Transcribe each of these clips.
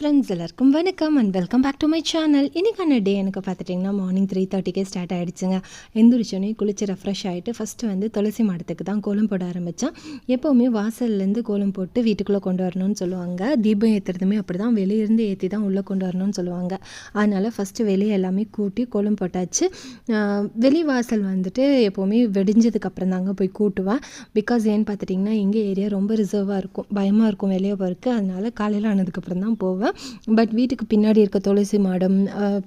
Friends எல்லாருக்கும் வணக்கம் and welcome back to my channel இன்றைக்கான டே எனக்கு பார்த்துட்டிங்கன்னா மார்னிங் த்ரீ தேர்ட்டிக்கே ஸ்டார்ட் ஆகிடுச்சுங்க எந்திரிச்சோன்னே குளிச்சு ரெஃப்ரெஷ் ஆகிட்டு ஃபஸ்ட்டு வந்து துளசி மாடத்துக்கு தான் கோலம் போட ஆரம்பித்தேன் எப்போவுமே வாசல்லேருந்து கோலம் போட்டு வீட்டுக்குள்ளே கொண்டு வரணும்னு சொல்லுவாங்க. தீபம் ஏற்றுறதுமே அப்படி தான் வெளியிருந்து ஏற்றி தான் உள்ளே கொண்டு வரணும்னு சொல்லுவாங்க. அதனால் ஃபஸ்ட்டு வெளியே எல்லாமே கூட்டி கோலம் போட்டாச்சு. வெளி வாசல் வந்துட்டு எப்போவுமே வெடிஞ்சதுக்கப்புறம் தாங்க போய் கூட்டுவேன் பிகாஸ் ஏன்னு பார்த்துட்டிங்கன்னா எங்கள் ஏரியா ரொம்ப ரிசர்வாக இருக்கும். பயமாக இருக்கும் வெளியே போகிறதுக்கு அதனால் காலையில் ஆனதுக்கப்புறம் தான் போவேன். பட் வீட்டுக்கு பின்னாடி இருக்க துளசி மாடம்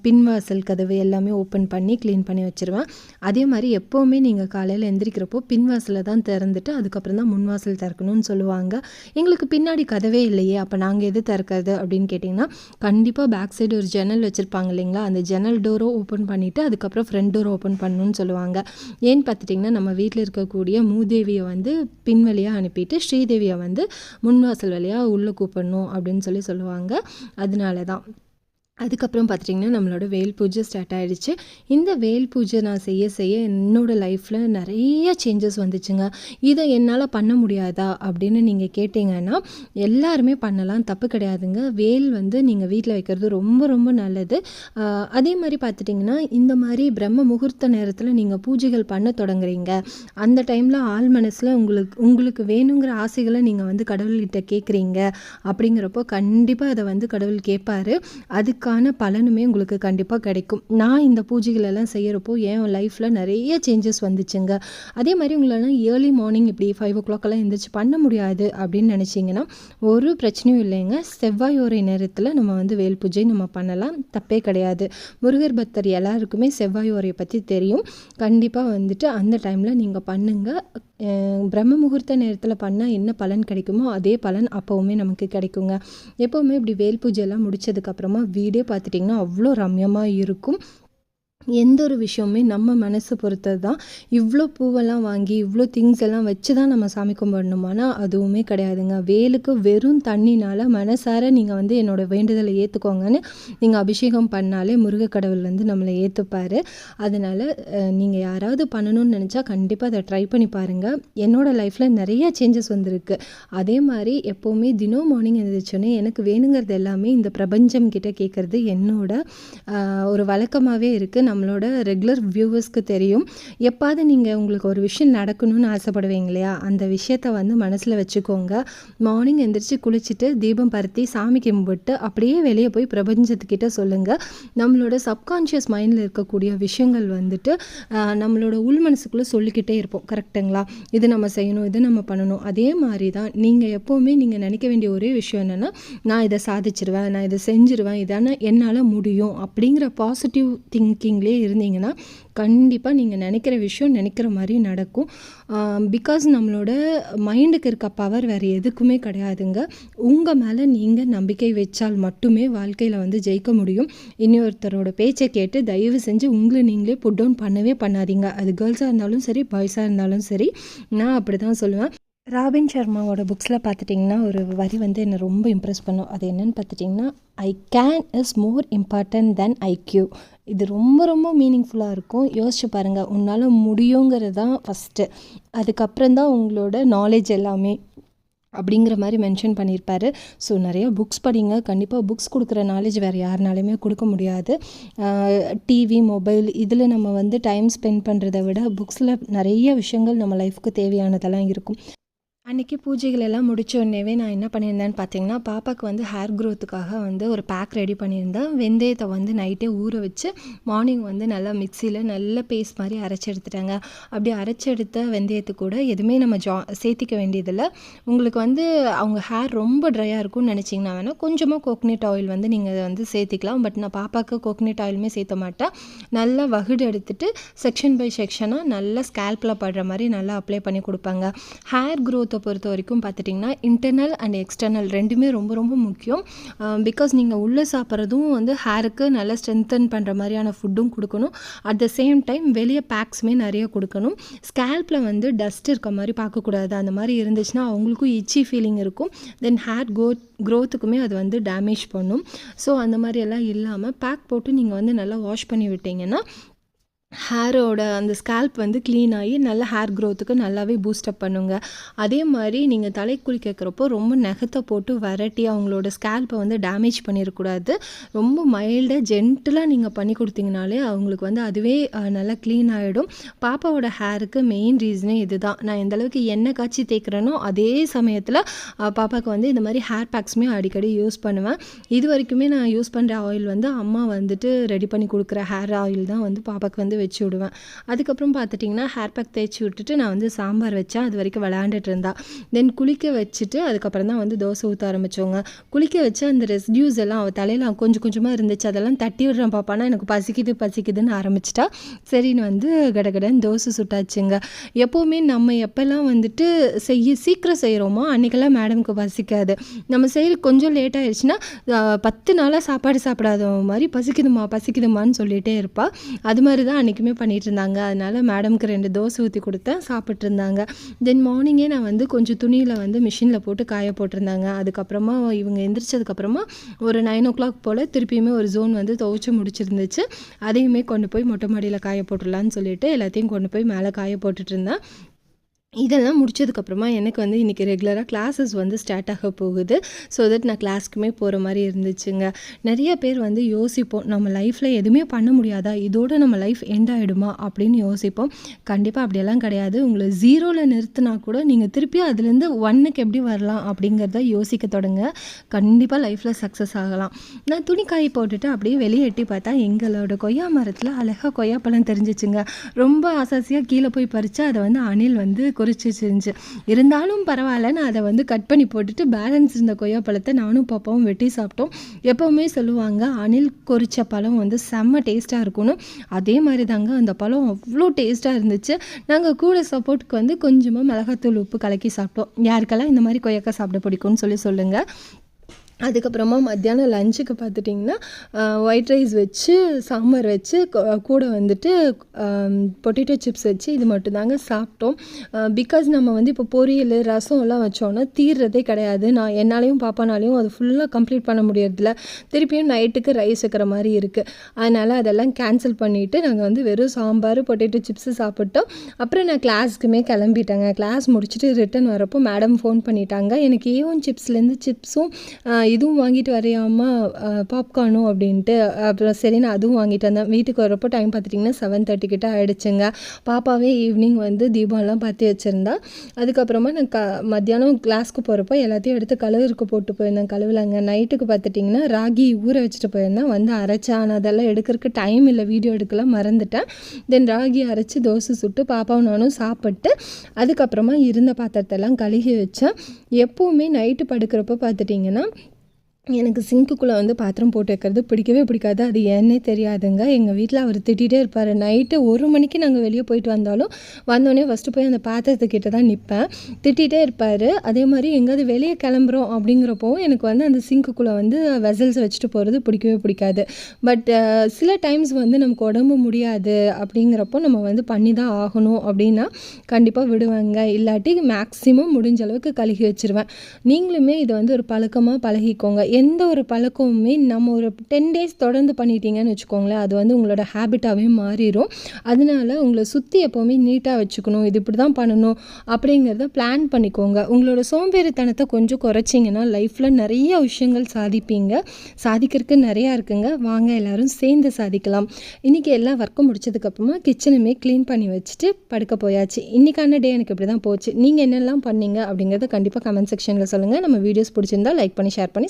பின்வாசல் கதவு எல்லாமே ஓப்பன் பண்ணி க்ளீன் பண்ணி வச்சுருவேன். அதே மாதிரி எப்போவுமே நீங்கள் காலையில் எந்திரிக்கிறப்போ பின்வாசலை தான் திறந்துட்டு அதுக்கப்புறம் தான் முன்வாசல் திறக்கணும்னு சொல்லுவாங்க. எங்களுக்கு பின்னாடி கதவே இல்லையே அப்போ நாங்கள் எது திறக்கிறது அப்படின்னு கேட்டிங்கன்னா கண்டிப்பாக பேக் சைடு ஒரு ஜன்னல் வச்சுருப்பாங்க இல்லைங்களா? அந்த ஜன்னல் டோரோ ஓப்பன் பண்ணிவிட்டு அதுக்கப்புறம் ஃப்ரண்ட் டோர் ஓப்பன் பண்ணணும்னு சொல்லுவாங்க. ஏன்னு பார்த்துட்டிங்கன்னா நம்ம வீட்டில் இருக்கக்கூடிய மூதேவியை வந்து பின் வழியாக அனுப்பிட்டு ஸ்ரீதேவியை வந்து முன்வாசல் வழியாக உள்ளே கூப்பிடணும் அப்படின்னு சொல்லி சொல்லுவாங்க. அதனால தான் அதுக்கப்புறம் பார்த்துட்டிங்கன்னா நம்மளோட வேல் பூஜை ஸ்டார்ட் ஆகிடுச்சு இந்த வேல் பூஜை நான் செய்ய செய்ய என்னோடய லைஃப்பில் நிறைய சேஞ்சஸ் வந்துச்சுங்க. இதை என்னால் பண்ண முடியாதா? அப்படின்னு நீங்கள் கேட்டிங்கன்னா எல்லாருமே பண்ணலாம். தப்பு கிடையாதுங்க. வேல் வந்து நீங்கள் வீட்டில் வைக்கிறது ரொம்ப ரொம்ப நல்லது. அதே மாதிரி பார்த்துட்டிங்கன்னா இந்த மாதிரி பிரம்ம முகூர்த்த நேரத்தில் நீங்கள் பூஜைகள் பண்ண தொடங்குறீங்க. அந்த டைமில் ஆள் மனசில் உங்களுக்கு உங்களுக்கு வேணுங்கிற ஆசைகளை நீங்கள் வந்து கடவுள்கிட்ட கேட்குறீங்க அப்படிங்கிறப்போ கண்டிப்பாக அதை வந்து கடவுள் கேட்பார் அதுக்கு அதுக்கான பலனுமே உங்களுக்கு கண்டிப்பாக கிடைக்கும். நான் இந்த பூஜைகளெல்லாம் செய்கிறப்போ என் லைஃப்பில் நிறைய சேஞ்சஸ் வந்துச்சுங்க. அதே மாதிரி உங்களெல்லாம் ஏர்லி மார்னிங் இப்படி ஃபைவ் ஓ கிளாக்கெல்லாம் எந்திரிச்சு பண்ண முடியாது அப்படின்னு நினச்சிங்கன்னா ஒரு பிரச்சனையும் இல்லைங்க. செவ்வாய் ஓரை நேரத்தில் நம்ம வந்து வேல் பூஜை நம்ம பண்ணலாம். தப்பே கிடையாது. முருகர் பக்தர் எல்லாருக்குமே செவ்வாய் ஓரையை பற்றி தெரியும். கண்டிப்பாக வந்துட்டு அந்த டைமில் நீங்கள் பண்ணுங்கள் பிரம்ம முகூர்த்த நேரத்தில் பண்ணால் என்ன பலன் கிடைக்குமோ அதே பலன் அப்போவுமே நமக்கு கிடைக்குங்க. எப்போவுமே இப்படி வேல் பூஜையெல்லாம் முடிச்சதுக்கப்புறமா வீடு பார்த்துட்டிங்கன்னா அவ்வளோ ரம்யமாக இருக்கும். எந்த ஒரு விஷயமுமே நம்ம மனசை பொறுத்தது தான். இவ்வளோ பூவெல்லாம் வாங்கி இவ்வளோ திங்ஸ் எல்லாம் வச்சு தான் நம்ம சாமி கும்பிடணுமானா அதுவுமே கிடையாதுங்க. வேலுக்கு வெறும் தண்ணினால் மனசார நீங்கள் வந்து என்னோடய வேண்டுதலை ஏற்றுக்கோங்கன்னு நீங்கள் அபிஷேகம் பண்ணாலே முருகக் கடவுள் வந்து நம்மளை ஏற்றுப்பார் அதனால் நீங்கள் யாராவது பண்ணணும்னு நினச்சா கண்டிப்பாக அதை ட்ரை பண்ணி பாருங்கள் என்னோடய லைஃப்பில் நிறைய சேஞ்சஸ் வந்திருக்கு. அதே மாதிரி எப்போவுமே தினம் மார்னிங் எழுந்திரிச்சோன்னே எனக்கு வேணுங்கிறது எல்லாமே இந்த பிரபஞ்சம் கிட்டே கேட்குறது என்னோட ஒரு வழக்கமாகவே இருக்குது நம்மளோட ரெகுலர் வியூவர்ஸ்க்கு தெரியும். எப்பாவது நீங்கள் உங்களுக்கு ஒரு விஷயம் நடக்கணும்னு ஆசைப்படுவீங்க இல்லையா? அந்த விஷயத்த வந்து மனசில் வச்சுக்கோங்க. மார்னிங் எந்திரிச்சு குளிச்சுட்டு தீபம் பருத்தி சாமி கும்பிட்டு அப்படியே வெளியே போய் பிரபஞ்சத்துக்கிட்ட சொல்லுங்கள் நம்மளோட சப்கான்ஷியஸ் மைண்டில் இருக்கக்கூடிய விஷயங்கள் வந்துட்டு நம்மளோட உள் மனசுக்குள்ளே சொல்லிக்கிட்டே இருப்போம். கரெக்டுங்களா இது நம்ம செய்யணும் இது நம்ம பண்ணணும். அதே மாதிரி தான் நீங்கள் எப்போவுமே நீங்கள் நினைக்க வேண்டிய ஒரே விஷயம் என்னென்னா நான் இதை சாதிச்சிருவேன் நான் இதை செஞ்சிருவேன் இதான என்னால் முடியும் அப்படிங்கிற பாசிட்டிவ் திங்கிங் திங்கிங்லேயே இருந்தீங்கன்னா கண்டிப்பாக நீங்கள் நினைக்கிற விஷயம் நினைக்கிற மாதிரி நடக்கும். பிகாஸ் நம்மளோட மைண்டுக்கு இருக்க பவர் வேறு எதுக்குமே கிடையாதுங்க. உங்கள் மேலே நீங்கள் நம்பிக்கை வச்சால் மட்டுமே வாழ்க்கையில் வந்து ஜெயிக்க முடியும். இன்னொருத்தரோட பேச்சை கேட்டு தயவு செஞ்சு உங்களை நீங்களே புட் டவுன் பண்ணவே பண்ணாதீங்க. அது கேர்ள்ஸாக இருந்தாலும் சரி பாய்ஸாக இருந்தாலும் சரி நான் அப்படி தான் சொல்லுவேன். ராபின் சர்மாவோட புக்ஸில் பார்த்துட்டிங்கன்னா ஒரு வரி வந்து என்னை ரொம்ப இம்ப்ரெஸ் பண்ணும். அது என்னென்னு பார்த்துட்டிங்கன்னா I can is more important than IQ இது ரொம்ப ரொம்ப மீனிங்ஃபுல்லாக இருக்கும். யோசிச்சு பாருங்கள் உன்னால் முடியுங்கிறது தான் ஃபஸ்ட்டு அதுக்கப்புறம் தான் உங்களோட நாலேஜ் எல்லாமே அப்படிங்கிற மாதிரி மென்ஷன் பண்ணியிருப்பார். ஸோ நிறைய புக்ஸ் படிங்க. கண்டிப்பாக புக்ஸ் கொடுக்குற நாலேஜ் வேறு யாருனாலையுமே கொடுக்க முடியாது. டிவி மொபைல் இதில் நம்ம வந்து டைம் ஸ்பெண்ட் பண்ணுறதை விட புக்ஸில் நிறைய விஷயங்கள் நம்ம லைஃப்க்கு தேவையானதெல்லாம் இருக்கும். அன்றைக்கி பூஜைகள் எல்லாம் முடிச்ச உடனேவே நான் என்ன பண்ணியிருந்தேன்னு பார்த்தீங்கன்னா பாப்பாவுக்கு வந்து ஹேர் க்ரோத்துக்காக வந்து ஒரு பேக் ரெடி பண்ணியிருந்தேன். வெந்தயத்தை வந்து நைட்டே ஊற வச்சு மார்னிங் வந்து நல்லா மிக்சியில் நல்ல பேஸ்ட் மாதிரி அரைச்சி எடுத்துட்டாங்க. அப்படி அரைச்சி எடுத்த வெந்தயத்து கூட எதுவுமே நம்ம ஜா சேர்த்திக்க வேண்டியதில்லை. உங்களுக்கு வந்து அவங்க ஹேர் ரொம்ப ட்ரையாக இருக்கும்னு நினச்சிங்கன்னா வேணால் கொஞ்சமாக கோக்னட் ஆயில் வந்து நீங்கள் வந்து சேர்த்திக்கலாம். பட் நான் பாப்பாவுக்கு கோக்னட் ஆயிலுமே சேர்த்த மாட்டேன். நல்லா வகுடு எடுத்துகிட்டு செக்ஷன் பை செக்ஷனாக நல்லா ஸ்கேல்பில் படுற மாதிரி நல்லா அப்ளை பண்ணி கொடுப்பாங்க. ஹேர் க்ரோத் க்ரோத்தை பொறுத்த வரைக்கும் பார்த்துட்டிங்கன்னா இன்டர்னல் அண்ட் எக்ஸ்டர்னல் ரெண்டுமே ரொம்ப ரொம்ப முக்கியம். பிகாஸ் நீங்கள் உள்ளே சாப்பிட்றதும் வந்து ஹேருக்கு நல்லா ஸ்ட்ரென்தன் பண்ணுற மாதிரியான ஃபுட்டும் கொடுக்கணும். அட் த சேம் டைம் வெளியே பேக்ஸுமே நிறைய கொடுக்கணும். ஸ்கேல்பில் வந்து டஸ்ட் இருக்க மாதிரி பார்க்கக்கூடாது. அந்த மாதிரி இருந்துச்சுன்னா அவங்களுக்கும் இச்சி ஃபீலிங் இருக்கும். தென் ஹேர் கோ க்ரோத்துக்குமே அது வந்து டேமேஜ் பண்ணும். ஸோ அந்த மாதிரியெல்லாம் இல்லாமல் பேக் போட்டு நீங்கள் வந்து நல்லா வாஷ் பண்ணி விட்டீங்கன்னா ஹேரோட அந்த ஸ்கேல்ப் வந்து க்ளீன் ஆகி நல்ல ஹேர் க்ரோத்துக்கு நல்லாவே பூஸ்டப் பண்ணுங்க. அதே மாதிரி நீங்கள் தலை குளிக்கிறப்போ ரொம்ப நகத்தை போட்டு வெரைட்டி அவங்களோட ஸ்கேல்ப்பை வந்து டேமேஜ் பண்ணிடக்கூடாது ரொம்ப மைல்டாக ஜென்டிலாக நீங்கள் பண்ணி கொடுத்தீங்கனாலே அவங்களுக்கு வந்து அதுவே நல்லா க்ளீன் ஆகிடும் பாப்பாவோட ஹேருக்கு மெயின் ரீசனே இதுதான். நான் எந்தளவுக்கு எண்ணெய் காய்ச்சி தேய்க்கிறேனோ அதே சமயத்தில் பாப்பாவுக்கு வந்து இந்த மாதிரி ஹேர் பேக்ஸுமே அடிக்கடி யூஸ் பண்ணுவேன். இது வரைக்குமே நான் யூஸ் பண்ணுற ஆயில் வந்து அம்மா வந்துட்டு ரெடி பண்ணி கொடுக்குற ஹேர் ஆயில் தான் வந்து பாப்பாவுக்கு வந்து வச்சு விடுவேன். அதுக்கப்புறம் பார்த்துட்டிங்கன்னா ஹேர் பேக் தேய்ச்சி விட்டுட்டு நான் வந்து சாம்பார் வச்சேன் அது வரைக்கும் விளையாண்டுட்டு இருந்தா. தென் குளிக்க வச்சுட்டு அதுக்கப்புறம் தான் வந்து தோசை ஊற்ற ஆரம்பித்தவங்க குளிக்க வச்சு அந்த ரெஸ்டியூஸ் எல்லாம் அவள் தலையில் கொஞ்சம் கொஞ்சமாக இருந்துச்சு. அதெல்லாம் தட்டி விடுறேன் பாப்பானா எனக்கு பசிக்குது பசிக்குதுன்னு ஆரம்பிச்சிட்டா. சரின்னு வந்து கடகடன் தோசை சுட்டாச்சுங்க. எப்போவுமே நம்ம எப்போல்லாம் வந்துட்டு செய்ய சீக்கிரம் செய்கிறோமோ அன்றைக்கெல்லாம் மேடமுக்கு பசிக்காது. நம்ம செய்கிற கொஞ்சம் லேட் ஆயிடுச்சுன்னா பத்து நாளாக சாப்பாடு சாப்பிடாத மாதிரி பசிக்குதுமா பசிக்குதுமான்னு சொல்லிகிட்டே இருப்பாள் அது மாதிரி தான் அன்றைக்குமே பண்ணிகிட்டு இருந்தாங்க அதனால் மேடம்க்கு ரெண்டு தோசை ஊற்றி கொடுத்தேன். சாப்பிட்டு இருந்தாங்க தென் மார்னிங்கே நான் வந்து கொஞ்சம் துணியில் வந்து மிஷினில் போட்டு காய போட்டிருந்தாங்க. அதுக்கப்புறமா இவங்க எந்திரிச்சதுக்கப்புறமா ஒரு நைன் ஓ கிளாக் போல் திருப்பியுமே ஒரு ஜோன் வந்து துவைச்சி முடிச்சிருந்துச்சு. அதையுமே கொண்டு போய் மொட்டை மாடியில் காய போட்டுடலான்னு சொல்லிட்டு எல்லாத்தையும் கொண்டு போய் மேலே காய போட்டுட்டு இருந்தேன். இதெல்லாம் முடிச்சதுக்கப்புறமா எனக்கு வந்து இன்றைக்கி ரெகுலராக கிளாஸஸ் வந்து ஸ்டார்ட் ஆக போகுது. ஸோ தட் நான் கிளாஸ்க்குமே போகிற மாதிரி இருந்துச்சுங்க. நிறைய பேர் வந்து யோசிப்போம் நம்ம லைஃப்பில் எதுவுமே பண்ண முடியாதா? இதோடு நம்ம லைஃப் எண்ட் ஆகிடுமா அப்படின்னு யோசிப்போம். கண்டிப்பாக அப்படியெல்லாம் கிடையாது. உங்களை ஜீரோவில் நிறுத்தினா கூட நீங்கள் திருப்பி அதுலேருந்து ஒன்னுக்கு எப்படி வரலாம் அப்படிங்கிறத யோசிக்க தொடங்க. கண்டிப்பாக லைஃப்பில் சக்ஸஸ் ஆகலாம். நான் துணிக்காய் போட்டுட்டு அப்படியே வெளியே எட்டி பார்த்தா எங்களோட கொய்யா மரத்தில் அழகாக கொய்யாப்பழம் தெரிஞ்சிச்சுங்க. ரொம்ப ஆசாசியாக கீழே போய் பறித்து அதை வந்து அணில் வந்து குறித்து செஞ்சு. இருந்தாலும் பரவாயில்ல நான் அதை வந்து கட் பண்ணி போட்டுட்டு பேலன்ஸ் இருந்த கொய்யாப்பழத்தை நானும் பாப்பாவும் வெட்டி சாப்பிட்டோம். எப்போவுமே சொல்லுவாங்க அணில் கொறிச்ச பழம் வந்து செம்ம டேஸ்ட்டாக இருக்கும்னு. அதே மாதிரி தாங்க அந்த பழம் அவ்வளோ டேஸ்ட்டாக இருந்துச்சு. நாங்கள் கூட சப்போர்ட்டுக்கு வந்து கொஞ்சமாக மிளகாத்தூள் உப்பு கலக்கி சாப்பிட்டோம். யாருக்கெல்லாம் இந்த மாதிரி கொய்யாக்காய் சாப்பிட பிடிக்கும்னு சொல்லி சொல்லுங்கள் அதுக்கப்புறமா மத்தியானம் லஞ்சுக்கு பார்த்துட்டிங்கன்னா ஒயிட் ரைஸ் வச்சு சாம்பார் வச்சு கூட வந்துட்டு பொட்டேட்டோ சிப்ஸ் வச்சு இது மட்டும்தாங்க சாப்பிட்டோம். பிகாஸ் நம்ம வந்து இப்போ பொரியல் ரசம் எல்லாம் வச்சோன்னா தீர்றதே கிடையாது. நான் என்னாலையும் பாப்பானாலையும் அது ஃபுல்லாக கம்ப்ளீட் பண்ண முடியறதில்ல. திருப்பியும் நைட்டுக்கு ரைஸ் வைக்கிற மாதிரி இருக்குது அதனால் அதெல்லாம் கேன்சல் பண்ணிவிட்டு நாங்கள் வந்து வெறும் சாம்பார் பொட்டேட்டோ சிப்ஸு சாப்பிட்டோம். அப்புறம் நான் கிளாஸ்க்குமே கிளம்பிட்டேங்க. கிளாஸ் முடிச்சுட்டு ரிட்டன் வரப்போ மேடம் ஃபோன் பண்ணிட்டாங்க. எனக்கு ஏவும் சிப்ஸ்லேருந்து சிப்ஸும் இதுவும் வாங்கிட்டு வரையாமா பாப்கார்னும் அப்படின்ட்டு. அப்புறம் சரி நான் அதுவும் வாங்கிட்டு வந்தேன். வீட்டுக்கு வரப்போ டைம் பார்த்துட்டிங்கன்னா செவன் தேர்ட்டி கிட்ட ஆகிடுச்சுங்க பாப்பாவே ஈவினிங் வந்து தீபம்லாம் பார்த்து வச்சுருந்தா. அதுக்கப்புறமா நான் க மத்தியானம் கிளாஸ்க்கு போகிறப்போ எல்லாத்தையும் எடுத்து கழுவுருக்கு போட்டு போயிருந்தேன் கழுவுலங்க. நைட்டுக்கு பார்த்துட்டிங்கன்னா ராகி ஊற வச்சுட்டு போயிருந்தேன். வந்து அரைச்சேன் ஆனால் அதெல்லாம் எடுக்கிறதுக்கு டைம் இல்லை. வீடியோ எடுக்கலாம் மறந்துட்டேன். தென் ராகி அரைச்சி தோசை சுட்டு பாப்பாவும் நானும் சாப்பிட்டு அதுக்கப்புறமா இருந்த பாத்திரத்தெல்லாம் கழுகி வச்சேன். எப்போவுமே நைட்டு படுக்கிறப்போ பார்த்துட்டிங்கன்னா எனக்கு சிங்க்குள்ளே வந்து பாத்திரம் போட்டு வைக்கிறது பிடிக்கவே பிடிக்காது. அது ஏன்னே தெரியாதுங்க. எங்கள் வீட்டில் அவர் திட்டிகிட்டே இருப்பார். நைட்டு ஒரு மணிக்கு நாங்கள் வெளியே போயிட்டு வந்தாலும் வந்தோடனே ஃபஸ்ட்டு போய் அந்த பாத்திரத்துக்கிட்ட தான் நிற்பேன் திட்டிகிட்டே இருப்பார். அதே மாதிரி எங்கேயாவது வெளியே கிளம்புறோம் அப்படிங்கிறப்போ எனக்கு வந்து அந்த சிங்க்குள்ளே வந்து வெசல்ஸ் வச்சுட்டு போகிறது பிடிக்கவே பிடிக்காது. பட் சில டைம்ஸ் வந்து நமக்கு உடம்பு முடியாது அப்படிங்கிறப்போ நம்ம வந்து பண்ணி தான் ஆகணும் அப்படின்னா கண்டிப்பாக விடுவாங்க. இல்லாட்டி மேக்ஸிமம் முடிஞ்ச அளவுக்கு கழுகி வச்சிருவேன். நீங்களுமே இதை வந்து ஒரு பழக்கமாக பழகிக்கோங்க. எந்த ஒரு பழக்கமுமே நம்ம ஒரு டென் டேஸ் தொடர்ந்து பண்ணிட்டீங்கன்னு வச்சுக்கோங்களேன் அது வந்து உங்களோட ஹேபிட்டாகவே மாறிடும் அதனால உங்களை சுற்றி எப்போவுமே நீட்டாக வச்சுக்கணும் இது இப்படி தான் பண்ணணும் அப்படிங்கிறத பிளான் பண்ணிக்கோங்க. உங்களோட சோம்பேறித்தனத்தை கொஞ்சம் குறைச்சிங்கன்னா லைஃப்பில் நிறைய விஷயங்கள் சாதிப்பீங்க. சாதிக்கிறதுக்கு நிறையா இருக்குங்க. வாங்க எல்லாரும் சேர்ந்து சாதிக்கலாம். இன்றைக்கி எல்லா ஒர்க்கும் முடிச்சதுக்கப்புறமா கிச்சனுமே க்ளீன் பண்ணி வச்சுட்டு படுக்க போயாச்சு. இன்றைக்கான டே எனக்கு இப்படி தான் போச்சு. நீங்கள் என்னெல்லாம் பண்ணீங்க அப்படிங்கிறத கண்டிப்பாக கமெண்ட் செக்ஷனில் சொல்லுங்கள் நம்ம வீடியோஸ் பிடிச்சிருந்தா லைக் பண்ணி ஷேர் பண்ணி